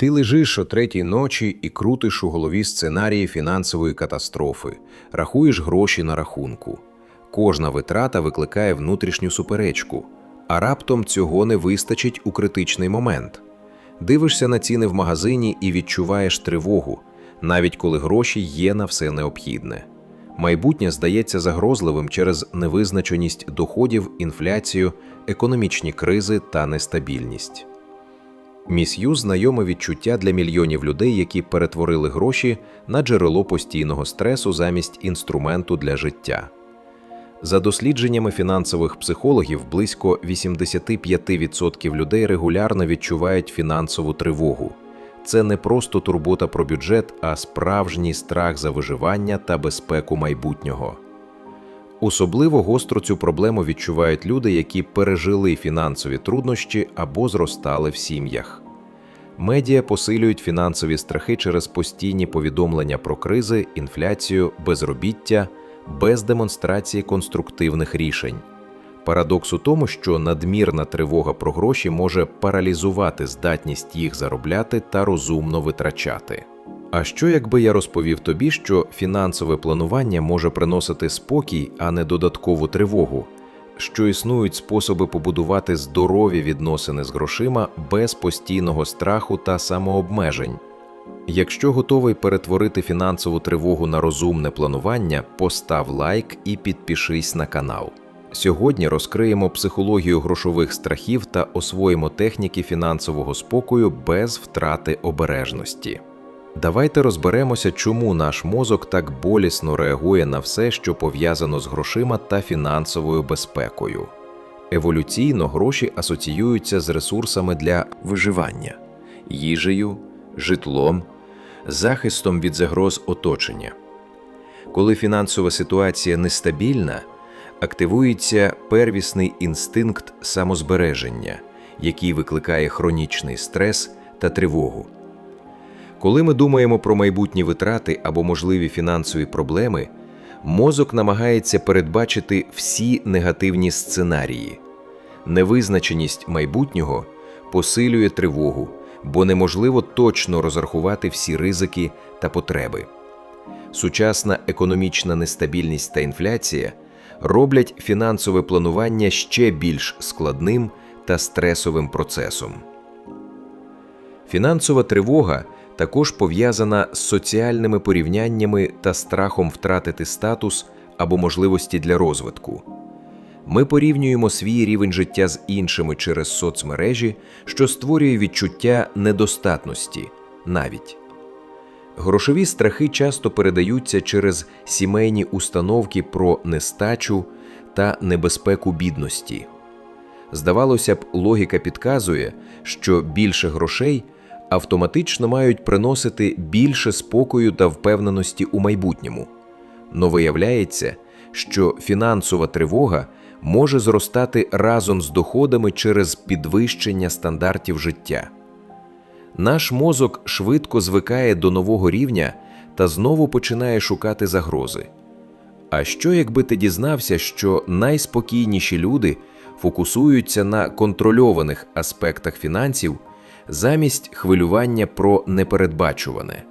Ти лежиш о третій ночі і крутиш у голові сценарії фінансової катастрофи, рахуєш гроші на рахунку. Кожна витрата викликає внутрішню суперечку, а раптом цього не вистачить у критичний момент. Дивишся на ціни в магазині і відчуваєш тривогу, навіть коли гроші є на все необхідне. Майбутнє здається загрозливим через невизначеність доходів, інфляцію, економічні кризи та нестабільність. Міс'ю знайоме відчуття для мільйонів людей, які перетворили гроші на джерело постійного стресу замість інструменту для життя. За дослідженнями фінансових психологів, близько 85% людей регулярно відчувають фінансову тривогу. Це не просто турбота про бюджет, а справжній страх за виживання та безпеку майбутнього. Особливо гостро цю проблему відчувають люди, які пережили фінансові труднощі або зростали в сім'ях. Медіа посилюють фінансові страхи через постійні повідомлення про кризи, інфляцію, безробіття, без демонстрації конструктивних рішень. Парадокс у тому, що надмірна тривога про гроші може паралізувати здатність їх заробляти та розумно витрачати. А що якби я розповів тобі, що фінансове планування може приносити спокій, а не додаткову тривогу, що існують способи побудувати здорові відносини з грошима без постійного страху та самообмежень? Якщо готовий перетворити фінансову тривогу на розумне планування, постав лайк і підпишись на канал. Сьогодні розкриємо психологію грошових страхів та освоїмо техніки фінансового спокою без втрати обережності. Давайте розберемося, чому наш мозок так болісно реагує на все, що пов'язано з грошима та фінансовою безпекою. Еволюційно гроші асоціюються з ресурсами для виживання, їжею, житлом, захистом від загроз оточення. Коли фінансова ситуація нестабільна, активується первісний інстинкт самозбереження, який викликає хронічний стрес та тривогу. Коли ми думаємо про майбутні витрати або можливі фінансові проблеми, мозок намагається передбачити всі негативні сценарії. Невизначеність майбутнього посилює тривогу, бо неможливо точно розрахувати всі ризики та потреби. Сучасна економічна нестабільність та інфляція роблять фінансове планування ще більш складним та стресовим процесом. Фінансова тривога також пов'язана з соціальними порівняннями та страхом втратити статус або можливості для розвитку. Ми порівнюємо свій рівень життя з іншими через соцмережі, що створює відчуття недостатності навіть. Грошові страхи часто передаються через сімейні установки про нестачу та небезпеку бідності. Здавалося б, логіка підказує, що більше грошей автоматично мають приносити більше спокою та впевненості у майбутньому. Но виявляється, що фінансова тривога може зростати разом з доходами через підвищення стандартів життя. Наш мозок швидко звикає до нового рівня та знову починає шукати загрози. А що, якби ти дізнався, що найспокійніші люди фокусуються на контрольованих аспектах фінансів замість хвилювання про непередбачуване?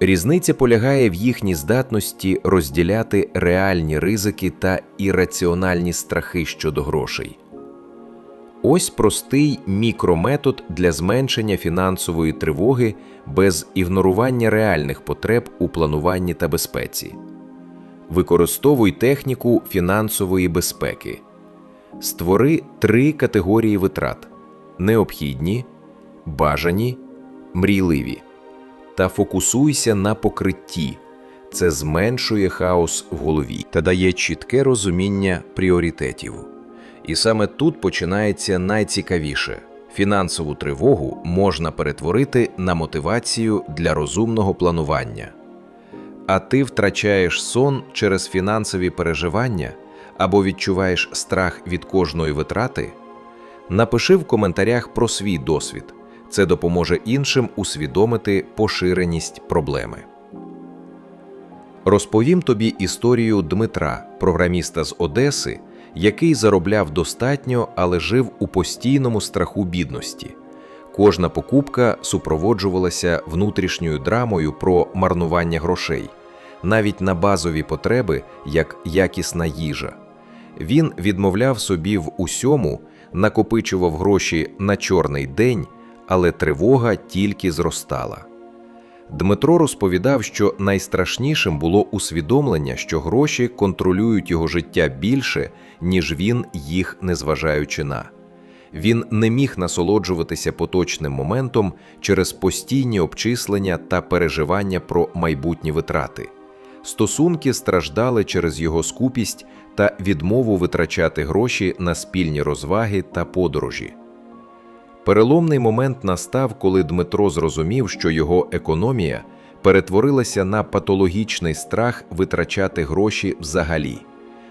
Різниця полягає в їхній здатності розділяти реальні ризики та ірраціональні страхи щодо грошей. Ось простий мікрометод для зменшення фінансової тривоги без ігнорування реальних потреб у плануванні та безпеці. Використовуй техніку фінансової безпеки. Створи три категорії витрат: необхідні, бажані, мрійливі. Та фокусуйся на покритті. Це зменшує хаос в голові та дає чітке розуміння пріоритетів. І саме тут починається найцікавіше: фінансову тривогу можна перетворити на мотивацію для розумного планування. А ти втрачаєш сон через фінансові переживання або відчуваєш страх від кожної витрати? Напиши в коментарях про свій досвід. Це допоможе іншим усвідомити поширеність проблеми. Розповім тобі історію Дмитра, програміста з Одеси, який заробляв достатньо, але жив у постійному страху бідності. Кожна покупка супроводжувалася внутрішньою драмою про марнування грошей, навіть на базові потреби, як якісна їжа. Він відмовляв собі в усьому, накопичував гроші на чорний день, але тривога тільки зростала. Дмитро розповідав, що найстрашнішим було усвідомлення, що гроші контролюють його життя більше, ніж він їх незважаючи на. Він не міг насолоджуватися поточним моментом через постійні обчислення та переживання про майбутні витрати. Стосунки страждали через його скупість та відмову витрачати гроші на спільні розваги та подорожі. Переломний момент настав, коли Дмитро зрозумів, що його економія перетворилася на патологічний страх витрачати гроші взагалі.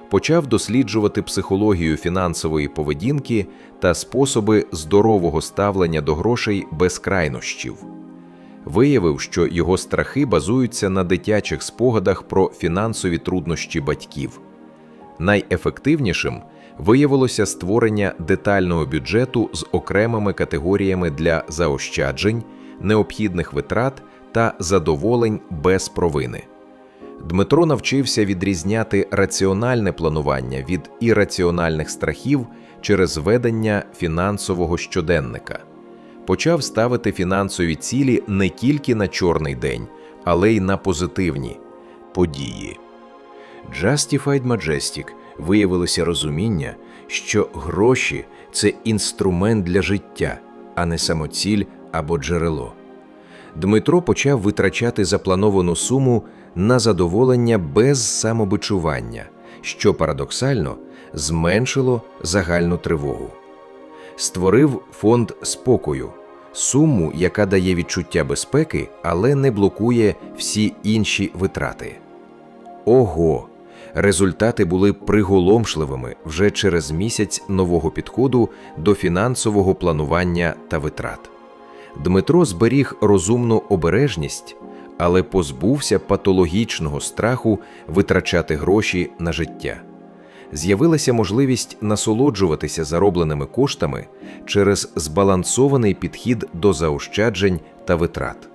Почав досліджувати психологію фінансової поведінки та способи здорового ставлення до грошей без крайнощів. Виявив, що його страхи базуються на дитячих спогадах про фінансові труднощі батьків. Найефективнішим виявилося створення детального бюджету з окремими категоріями для заощаджень, необхідних витрат та задоволень без провини. Дмитро навчився відрізняти раціональне планування від ірраціональних страхів через ведення фінансового щоденника. Почав ставити фінансові цілі не тільки на чорний день, але й на позитивні події. Justified Majestic виявилося розуміння, що гроші це інструмент для життя, а не самоціль або джерело. Дмитро почав витрачати заплановану суму на задоволення без самобичування, що парадоксально зменшило загальну тривогу. Створив фонд спокою, суму, яка дає відчуття безпеки, але не блокує всі інші витрати. Ого! Результати були приголомшливими вже через місяць нового підходу до фінансового планування та витрат. Дмитро зберіг розумну обережність, але позбувся патологічного страху витрачати гроші на життя. З'явилася можливість насолоджуватися заробленими коштами через збалансований підхід до заощаджень та витрат.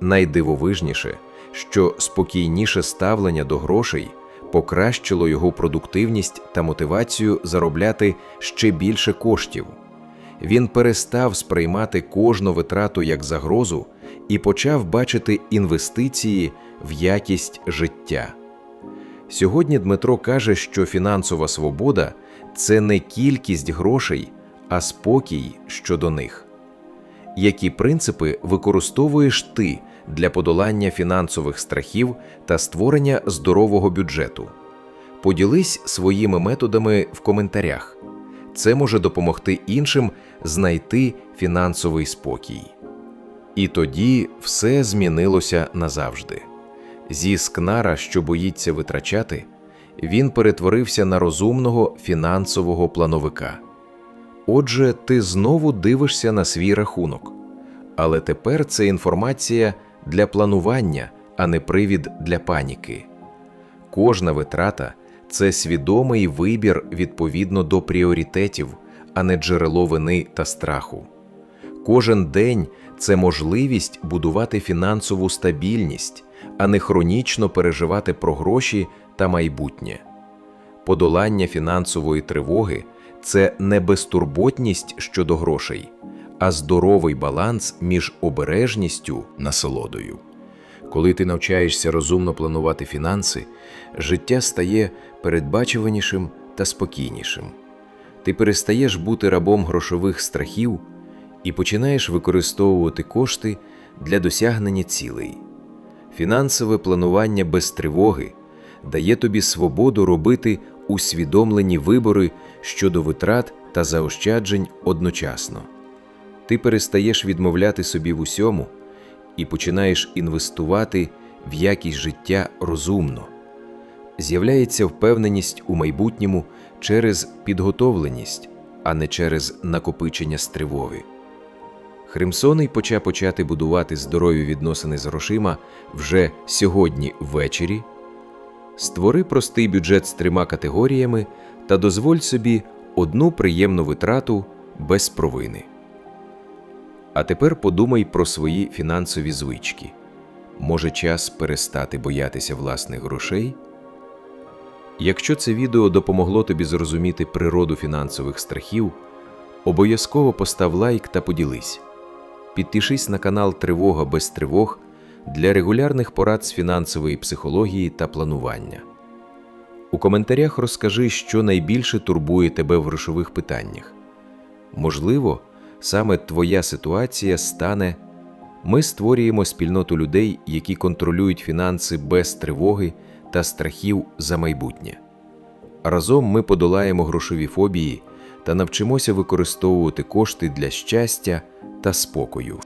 Найдивовижніше, що спокійніше ставлення до грошей покращило його продуктивність та мотивацію заробляти ще більше коштів. Він перестав сприймати кожну витрату як загрозу і почав бачити інвестиції в якість життя. Сьогодні Дмитро каже, що фінансова свобода це не кількість грошей, а спокій щодо них. Які принципи використовуєш ти для подолання фінансових страхів та створення здорового бюджету? Поділись своїми методами в коментарях. Це може допомогти іншим знайти фінансовий спокій. І тоді все змінилося назавжди. Зі скнара, що боїться витрачати, він перетворився на розумного фінансового плановика. Отже, ти знову дивишся на свій рахунок. Але тепер це інформація для планування, а не привід для паніки. Кожна витрата це свідомий вибір відповідно до пріоритетів, а не джерело вини та страху. Кожен день це можливість будувати фінансову стабільність, а не хронічно переживати про гроші та майбутнє. Подолання фінансової тривоги це не безтурботність щодо грошей, а здоровий баланс між обережністю насолодою. Коли ти навчаєшся розумно планувати фінанси, життя стає передбачуванішим та спокійнішим. Ти перестаєш бути рабом грошових страхів і починаєш використовувати кошти для досягнення цілей. Фінансове планування без тривоги дає тобі свободу робити усвідомлені вибори щодо витрат та заощаджень одночасно. Ти перестаєш відмовляти собі в усьому і починаєш інвестувати в якість життя розумно. З'являється впевненість у майбутньому через підготовленість, а не через накопичення з. Хримсоний почав почати будувати здорові відносини з грошима вже сьогодні ввечері. Створи простий бюджет з трьома категоріями та дозволь собі одну приємну витрату без провини. А тепер подумай про свої фінансові звички. Може, час перестати боятися власних грошей? Якщо це відео допомогло тобі зрозуміти природу фінансових страхів, обов'язково постав лайк та поділись. Підпишись на канал Тривога без тривог для регулярних порад з фінансової психології та планування. У коментарях розкажи, що найбільше турбує тебе в грошових питаннях. Можливо, саме твоя ситуація стане ми створюємо спільноту людей, які контролюють фінанси без тривоги та страхів за майбутнє. Разом ми подолаємо грошові фобії та навчимося використовувати кошти для щастя та спокою.